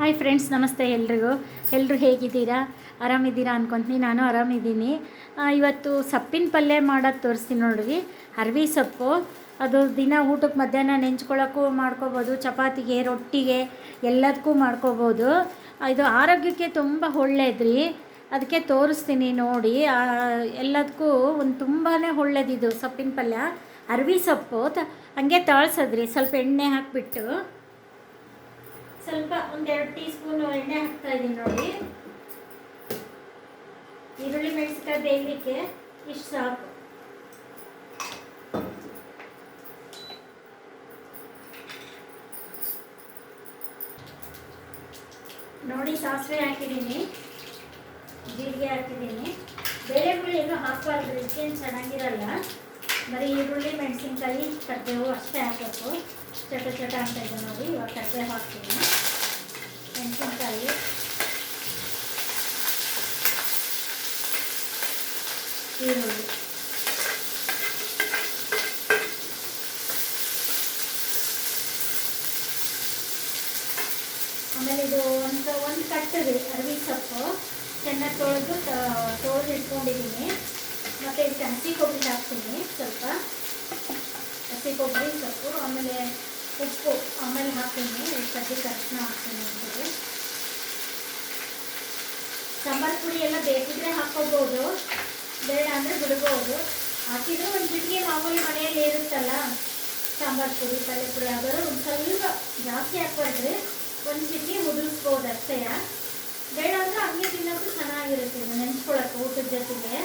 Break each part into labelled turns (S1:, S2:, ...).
S1: Hi friends ನಮಸ್ತೆ ಎಲ್ರಿಗೂ. ಎಲ್ಲರೂ ಹೇಗಿದ್ದೀರಾ? ಆರಾಮಿದ್ದೀರಾ ಅನ್ಕೊತೀನಿ. ನಾನು ಆರಾಮಿದ್ದೀನಿ. ಇವತ್ತು ಸೊಪ್ಪಿನ ಪಲ್ಯ ಮಾಡೋದು ತೋರಿಸ್ತೀನಿ ನೋಡ್ರಿ. ಅರ್ವಿ ಸೊಪ್ಪು. ಅದು ದಿನ ಊಟಕ್ಕೆ ಮಧ್ಯಾಹ್ನ ನೆಂಚ್ಕೊಳ್ಳೋಕ್ಕೂ ಮಾಡ್ಕೋಬೋದು, ಚಪಾತಿಗೆ, ರೊಟ್ಟಿಗೆ, ಎಲ್ಲದಕ್ಕೂ ಮಾಡ್ಕೋಬೋದು. ಇದು ಆರೋಗ್ಯಕ್ಕೆ ತುಂಬ ಒಳ್ಳೇದ್ರಿ. ಅದಕ್ಕೆ ತೋರಿಸ್ತೀನಿ ನೋಡಿ. ಎಲ್ಲದಕ್ಕೂ ಒಂದು ತುಂಬಾ ಒಳ್ಳೇದಿದು ಸೊಪ್ಪಿನ ಪಲ್ಯ. ಅರ್ವಿ ಸೊಪ್ಪು. ತ, ಹಂಗೆ ತಾಳ್ಸದ್ರಿ. ಸ್ವಲ್ಪ ಎಣ್ಣೆ ಹಾಕಿಬಿಟ್ಟು. ಸ್ವಲ್ಪ ಒಂದೆರಡು ಟೀ ಸ್ಪೂನ್ ಎಣ್ಣೆ ಹಾಕ್ತಾ ಇದ್ದೀನಿ ನೋಡಿ. ಈರುಳ್ಳಿ ಮೆಣಸಿನ್ಕಾಯಿ ಬೇಯಲಿಕ್ಕೆ ಇಷ್ಟು ಸಾಕು. ನೋಡಿ ಸಾಸಿವೆ ಹಾಕಿದ್ದೀನಿ, ಜೀರಿಗೆ ಹಾಕಿದ್ದೀನಿ. ಬೇಳೆಗಳು ಏನು ಹಾಕಬಾರ್ದು ಇದಕ್ಕೇನು ಚೆನ್ನಾಗಿರಲ್ಲ. ಬರೀ ಈರುಳ್ಳಿ, ಮೆಣಸಿನ್ಕಾಯಿ, ಕರ್ಬೇವು ಅಷ್ಟೇ ಹಾಕಬೇಕು. ಚಟ ಚಟ ಅಂತ ಇದೆ ನೋಡಿ, ಇವಾಗ ಕರ್ಬೇವು ಹಾಕ್ತೀನಿ ಮೆಣಸಿನ್ಕಾಯಿ ಆಮೇಲೆ ಇದು ಒಂದು ಒಂದು ಕಟ್ಟಿದೆ, ಅರವಿ ಸೊಪ್ಪು. ಚೆನ್ನಾಗಿ ತೊಳೆದು ತೊಳೆದು ಇಟ್ಕೊಂಡಿದ್ದೀನಿ. ಮತ್ತು ಇದಕ್ಕೆ ಹಸಿ ಕೊಬ್ಬರಿ ಹಾಕ್ತೀನಿ ಸ್ವಲ್ಪ. ಹಸಿ ಕೊಬ್ಬರಿ, ಸೊಪ್ಪು, ಆಮೇಲೆ ಉಪ್ಪು. ಆಮೇಲೆ ಹಾಕ್ತೀನಿ. ಸದ್ಯಕ್ಕೆ ಅರಿಶಿನ ಹಾಕ್ತೀನಿ ಅಂತೇಳಿ ಸಾಂಬಾರು ಪುಡಿ ಎಲ್ಲ ಬೇಕಿದ್ರೆ ಹಾಕ್ಕೋಬೋದು. ಅಂದರೆ ಬಿಡ್ಬೋದು ಹಾಕಿದ್ರೆ ಒಂದು ಜಿಡ್ಗೆ ಮಾಮೂಲಿ ಮನೆಯಲ್ಲಿ ಇರುತ್ತಲ್ಲ, ಸಾಂಬಾರು ಪುಡಿ ಪಲ್ಯ ಪುಡಿ ಯಾವ್ದಾದ್ರು ಒಂದು ಸ್ವಲ್ಪ ಜಾಸ್ತಿ ಹಾಕ್ಬಾರ್ದ್ರಿ. ಒಂದು ಚಿಟಿ ಉದುರಿಸ್ಬೋದು ಅಷ್ಟೇ. ಬೇಡ ಅಂದರೆ ಹಂಗೆ ತಿನ್ನೋದು ಚೆನ್ನಾಗಿರುತ್ತೆ. ಇದು ಊಟದ ಜೊತೆಗೆ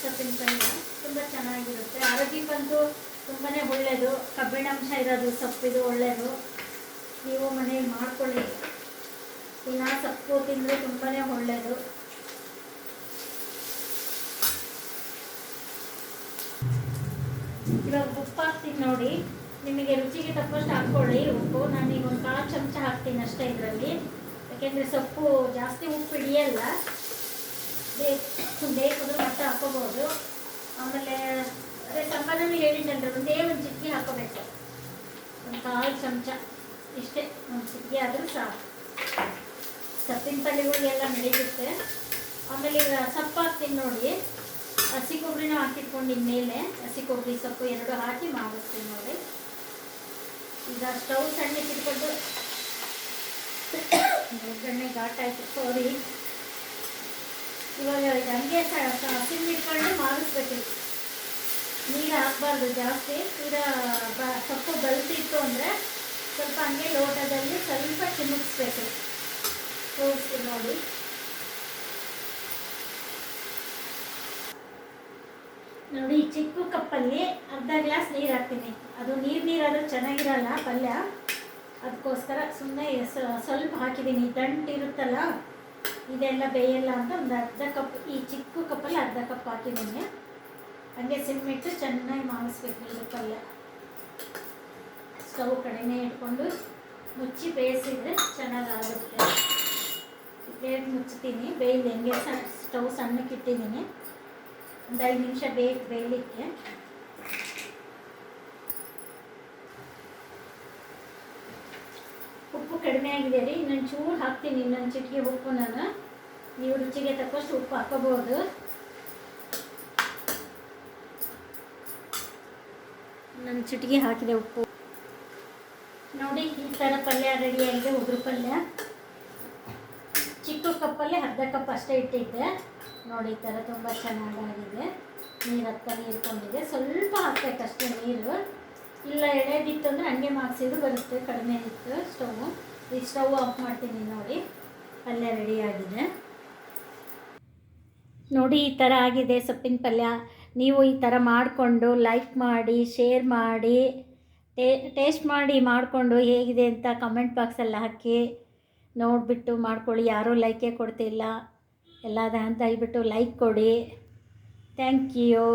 S1: ಸೊಪ್ಪಿನ ಪಲ್ಯ ತುಂಬ ಚೆನ್ನಾಗಿರುತ್ತೆ. ಆರೋಗ್ಯಕ್ಕಂತೂ ತುಂಬಾ ಒಳ್ಳೆಯದು ಕಬ್ಬಿಣಾಂಶ ಇರೋದು, ಸೊಪ್ಪಿದು ಒಳ್ಳೆಯದು ನೀವು ಮನೇಲಿ ಮಾಡ್ಕೊಳ್ಳಿ. ದಿನ ಸೊಪ್ಪು ತಿಂದರೆ ತುಂಬಾ ಒಳ್ಳೆಯದು ಇವಾಗ ಉಪ್ಪು ಹಾಕ್ತೀನಿ ನೋಡಿ. ನಿಮಗೆ ರುಚಿಗೆ ತಕ್ಕಷ್ಟು ಹಾಕ್ಕೊಳ್ಳಿ ಉಪ್ಪು. ಈಗ ಒಂದು ಕಾಲು ಚಮಚ ಹಾಕ್ತೀನಿ ಅಷ್ಟೇ ಇದರಲ್ಲಿ. ಯಾಕೆಂದರೆ ಸೊಪ್ಪು ಜಾಸ್ತಿ ಉಪ್ಪು ಹಿಡಿಯಲ್ಲ. ಬೇಕು ಬೇಕಾದ್ರೂ ಮತ್ತೆ ಹಾಕೋಬೋದು ಆಮೇಲೆ ಅದೇ ಸಂಬಂಧನೂ ಹೇಳಿದ್ದಲ್ಲ ಒಂದೇ ಒಂದು ಚಿಕ್ಕಿ ಹಾಕೋಬೇಕು ಒಂದು ಕಾಲು ಚಮಚ. ಇಷ್ಟೇ, ಒಂದು ಚಿಕ್ಕಿ ಆದರೂ ಸಾಕು. ಸೊಪ್ಪಿನ ಪಲ್ಯಗಳಿಗೆಲ್ಲ ನಡೀತಿತ್ತೆ ಆಮೇಲೆ ಈಗ ಸೊಪ್ಪು ಹಾಕ್ತೀನಿ ನೋಡಿ. ಹಸಿ ಕೊಬ್ಬರಿನ ಹಾಕಿಟ್ಕೊಂಡಿದ್ದ ಮೇಲೆ ಹಸಿ ಕೊಬ್ಬರಿ ಸೊಪ್ಪು ಎರಡು ಹಾಕಿ ಮಾಡಿಸ್ತೀನಿ ನೋಡಿ. ಈಗ ಸ್ಟವ್ ಸಣ್ಣಕ್ಕೆ ಇಟ್ಕೊಂಡು ಒಗ್ಗರಣೆ ಘಾಟ್ ಆಯಿತು ಸಾರಿ ಇವಾಗ ಹಂಗೆ ಸಿಮ್ ಇಟ್ಕೊಂಡು ಮಾಡಿಸ್ಬೇಕು ನೀರು ಹಾಕ್ಬಾರ್ದು ಜಾಸ್ತಿ. ತೀರಾ ಬ ಸೊಪ್ಪು ಬಲ್ತಿತ್ತು ಅಂದರೆ ಸ್ವಲ್ಪ ಹಂಗೆ ಲೋಟದಲ್ಲಿ ಸ್ವಲ್ಪ ಚಿಮುಕ್ಸ್ಬೇಕು. ತೋರಿಸ್ತೀನಿ ನೋಡಿ. ನೋಡಿ, ಈ ಚಿಕ್ಕ ಕಪ್ಪಲ್ಲಿ ಅರ್ಧ ಗ್ಲಾಸ್ ನೀರು ಹಾಕ್ತೀನಿ. ಅದು ನೀರು ನೀರಾದರೂ ಚೆನ್ನಾಗಿರಲ್ಲ ಪಲ್ಯ. ಅದಕ್ಕೋಸ್ಕರ ಸುಮ್ಮನೆ ಸ್ವಲ್ಪ ಹಾಕಿದ್ದೀನಿ ದಂಟು ಇರುತ್ತಲ್ಲ, ಇದೆಲ್ಲ ಬೇಯಲ್ಲ ಅಂತ ಒಂದು ಅರ್ಧ ಕಪ್, ಈ ಚಿಕ್ಕ ಕಪ್ಪಲ್ಲಿ ಅರ್ಧ ಕಪ್ ಹಾಕಿದ್ದೀನಿ ಹಂಗೆ ಸಿಮ್ಮಿಟ್ಟು ಚೆನ್ನಾಗಿ ಮಾಡಿಸ್ಬೇಕು ಇದು ಪಲ್ಯ. ಸ್ಟವ್ ಕಡಿಮೆ ಇಟ್ಕೊಂಡು ಮುಚ್ಚಿ ಬೇಯಿಸಿದ್ರೆ ಚೆನ್ನಾಗಾಗುತ್ತೆ. ಪ್ಲೇಟ್ ಮುಚ್ಚುತ್ತೀನಿ ಬೇಯಿಲ್ ಹೆಂಗೆ ಸಣ್ಣ ಸ್ಟವ್ ಸಣ್ಣಕ್ಕೆ ಇಟ್ಟಿದ್ದೀನಿ ಒಂದು ಐದು ನಿಮಿಷ ಬೇಕು ಬೇಯಲಿಕ್ಕೆ ಉಪ್ಪು ಕಡಿಮೆ ಆಗಿದೆ ರೀ ಇನ್ನೊಂದು ಚೂರು ಹಾಕ್ತೀನಿ, ಇನ್ನೊಂದು ಚಿಟಿಕೆ ಉಪ್ಪು ನಾನು. ನೀವು ರುಚಿಗೆ ತಕ್ಕಷ್ಟು ಉಪ್ಪು ಹಾಕೋಬಹುದು. ನನ್ನ ಚಿಟಿಕೆ ಹಾಕಿದೆ ಉಪ್ಪು. ನೋಡಿ, ಈ ಥರ ಪಲ್ಯ ರೆಡಿಯಾಗಿದೆ ಉಗ್ರ ಪಲ್ಯ. ಚಿಕ್ಕ ಕಪ್ಪಲ್ಲಿ ಅರ್ಧ ಕಪ್ ಅಷ್ಟೇ ಇಟ್ಟಿದ್ದೆ. ನೋಡಿ, ಈ ಥರ ತುಂಬ ಚೆನ್ನಾಗಾಗಿದೆ. ನೀರು ಹತ್ತಲ್ಲಿ ಇಟ್ಕೊಂಡಿದೆ ಸ್ವಲ್ಪ ಹಾಕ್ಬೇಕಷ್ಟೇ ನೀರು. ಇಲ್ಲ ಎಳೆದಿತ್ತು ಅಂದರೆ ಹಂಗೆ ಮಾಡಿಸಿದ್ರು ಬರುತ್ತೆ, ಕಡಿಮೆ ಇತ್ತು ಸ್ಟವ್ ಈ ಸ್ಟವ್ ಆಫ್ ಮಾಡ್ತೀನಿ ನೋಡಿ. ಪಲ್ಯ ರೆಡಿಯಾಗಿದೆ ನೋಡಿ, ಈ ಥರ ಆಗಿದೆ ಸೊಪ್ಪಿನ ಪಲ್ಯ. ನೀವು ಈ ಥರ ಮಾಡಿಕೊಂಡು ಲೈಕ್ ಮಾಡಿ ಶೇರ್ ಮಾಡಿ ಟೇಸ್ಟ್ ಮಾಡಿ ಮಾಡಿಕೊಂಡು ಹೇಗಿದೆ ಅಂತ ಕಮೆಂಟ್ ಬಾಕ್ಸಲ್ಲಿ ಹಾಕಿ. ನೋಡಿಬಿಟ್ಟು ಮಾಡ್ಕೊಳ್ಳಿ. ಯಾರೂ ಲೈಕೇ ಕೊಡ್ತಿಲ್ಲ. ಎಲ್ಲ ಹೇಳ್ಬಿಟ್ಟು ಲೈಕ್ ಕೊಡಿ. Thank you